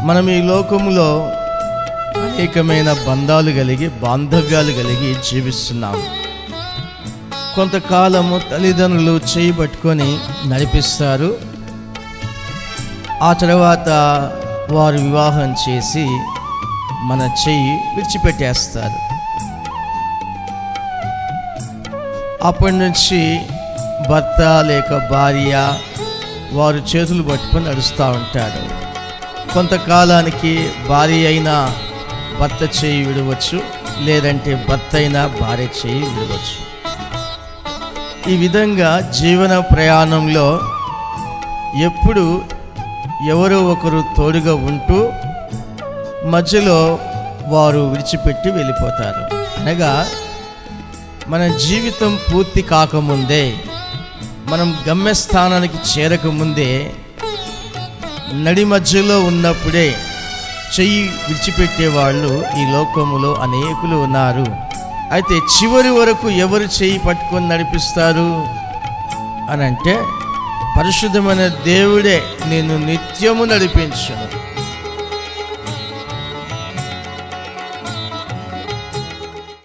మనం ఈ లోకంలో అనేకమైన బంధాలు కలిగి బాంధవ్యాలు కలిగి జీవిస్తున్నాం కొంతకాలము తల్లిదండ్రులు చేయి పట్టుకొని నడిపిస్తారు. ఆ తర్వాత వారు వివాహం చేసి మన చెయ్యి విడిచిపెట్టేస్తారు. అప్పటి నుంచి భర్త లేక భార్య వారు చేతులు పట్టుకొని నడుస్తూ ఉంటారు. కొంతకాలానికి భార్య అయినా భర్త చేయి విడవచ్చు లేదంటే భర్త అయినా భార్య చేయి విడవచ్చు. ఈ విధంగా జీవన ప్రయాణంలో ఎప్పుడు ఎవరో ఒకరు తోడుగా ఉంటూ మధ్యలో వారు విడిచిపెట్టి వెళ్ళిపోతారు. అనగా మన జీవితం పూర్తి కాకముందే మనం గమ్యస్థానానికి చేరకముందే నడి మధ్యలో ఉన్నప్పుడే చెయ్యి విడిచిపెట్టే వాళ్ళు ఈ లోకములో అనేకులు ఉన్నారు. అయితే చివరి వరకు ఎవరు చెయ్యి పట్టుకొని నడిపిస్తారు? అని అంటే పరిశుద్ధమైన దేవుడే నేను నిత్యము నడిపించను.